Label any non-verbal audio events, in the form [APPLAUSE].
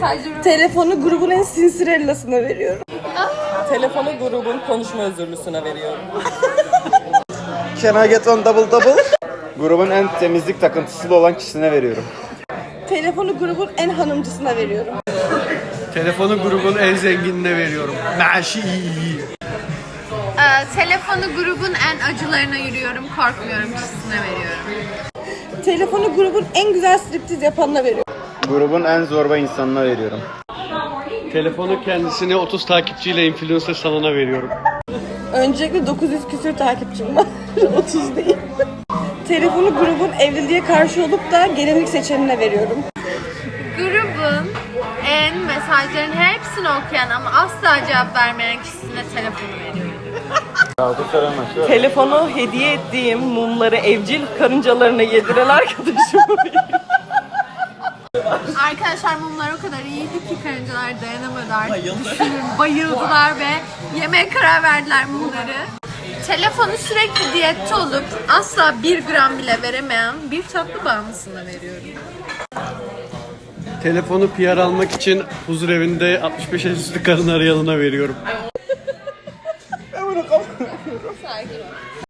mesajları. Telefonu grubun en sinsirellasına veriyorum. Telefonu grubun konuşma özürlüsüne veriyorum. [LAUGHS] Can I get one double double? Grubun en temizlik takıntısı olan kişisine veriyorum. Telefonu grubun en hanımcısına veriyorum. Telefonu grubun en zenginine veriyorum. Maaşı iyi. Ee, telefonu grubun en acılarına yürüyorum, korkmuyorum kişisine veriyorum. Telefonu grubun en güzel striptiz yapanına veriyorum. Grubun en zorba insanına veriyorum. Telefonu kendisine 30 takipçiyle influencer salona veriyorum. Öncelikle 900 küsür takipçim var. [LAUGHS] 30 değil. Telefonu grubun evliliğe karşı olup da gelinlik seçenine veriyorum. Grubun en mesajların hepsini okuyan ama asla cevap vermeyen kişisine telefonu veriyorum. [LAUGHS] Telefonu hediye ettiğim mumları evcil karıncalarına yediren veriyorum. Arkadaşlar mumlar o kadar iyiydi ki karıncalar dayanamadılar. Düşünün bayıldılar ve yemeğe karar verdiler mumları. Telefonu sürekli diyette olup asla bir gram bile veremeyen bir tatlı bağımlısına veriyorum. Telefonu PR almak için huzur evinde 65 yaş üstü kadın arayanına veriyorum. Sakin ol.